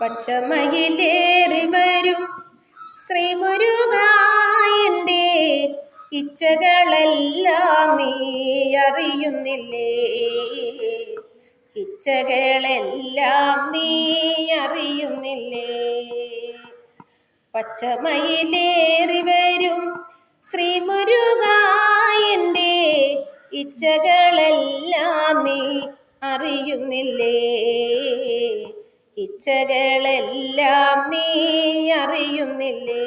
പച്ചമയിലേറി വരും. ശ്രീമുരുകായന്റെ ഇച്ഛകളെല്ലാം നീ അറിയുന്നില്ലേ? ഇച്ഛകളെല്ലാം നീ അറിയുന്നില്ലേ? പച്ചമയിലേറി വരും. ശ്രീമുരുകായന്റെ ഇച്ഛകളെല്ലാം നീ അറിയുന്നില്ലേ? ഇച്ഛകളെല്ലാം നീ അറിയുന്നില്ലേ?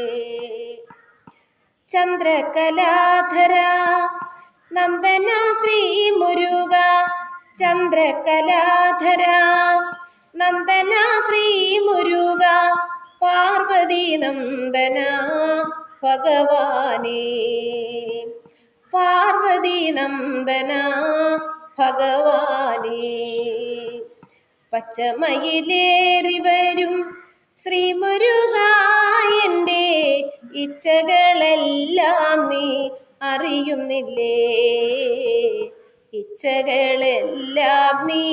ചന്ദ്രകലാധര നന്ദന ശ്രീ മുരുക ചന്ദ്രകലാധര നന്ദന ശ്രീ മുരുക പാർവതി നന്ദന ഭഗവാനേ. പാർവതി നന്ദന ഭഗവാനേ. പച്ചമയിലേറി വരും. ശ്രീമുരുകായന്റെ ഇച്ഛകളെല്ലാം നീ അറിയുന്നില്ലേ? ഇച്ഛകളെല്ലാം നീ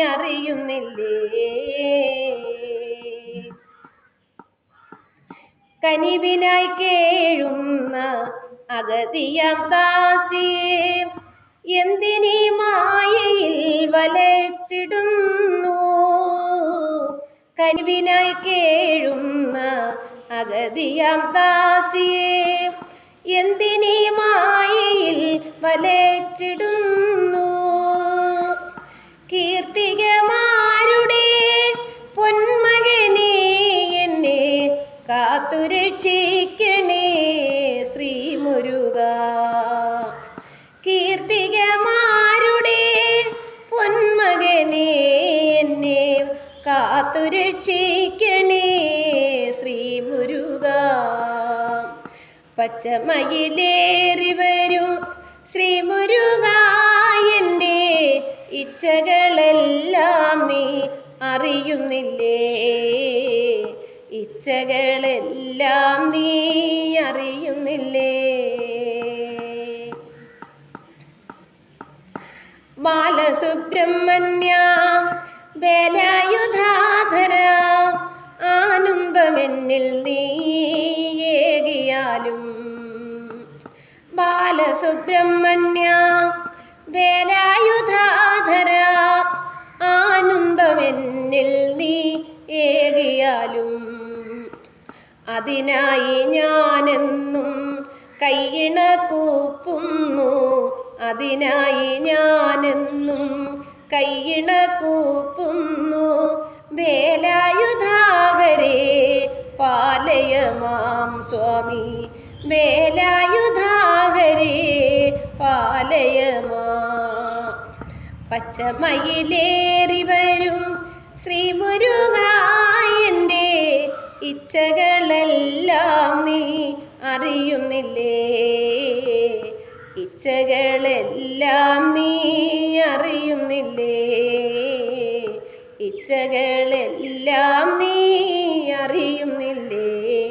അറിയുന്നില്ലേ? കനിവിനായി കേഴുന്ന അഗതിയാം ദാസിയെ എന്തിനീ മായയിൽ വലച്ചിടുന്നു കനിവിനായി കേഴുന്ന അഗതിയാം ദാസിയെ. എന്തിനീ മായയിൽ വലച്ചിടുന്നു? കീർത്തികമാരുടെ പൊന്മകനെ എന്നെ കാത്തുരക്ഷിക്കണേ ശ്രീ മുരുക. കാത്തുരക്ഷിക്കണേ ശ്രീ മുരുക പച്ചമയിലേറി വരും ശ്രീ മുരുക എന്റെ ഇച്ഛകളെല്ലാം നീ അറിയുന്നില്ലേ? ഇച്ഛകളെല്ലാം നീ അറിയുന്നില്ലേ? ബാലസുബ്രഹ്മണ്യ വേലായുധാധര ആനന്ദമെന്നിൽ നീയേകിയാലും ബാലസുബ്രഹ്മണ്യ വേലായുധാധര ആനന്ദമെന്നിൽ നീ ഏകിയാലും അതിനായി ഞാനെന്നും കൈയിണ കൂപ്പുന്നു അതിനായി ഞാനെന്നും കൈയിണ കൂപ്പുന്നു വേലായുധാകരെ പാലയമാം സ്വാമി. വേലായുധാകരെ പാലയമാ. പച്ചമയിലേറി വരും ശ്രീ മുരുകായന്റെ ഇച്ഛകളെല്ലാം നീ അറിയുന്നില്ലേ? ഇച്ഛകളെല്ലാം നീ അറിയുന്നില്ലേ? ഇച്ഛകളെല്ലാം നീ അറിയുന്നില്ലേ?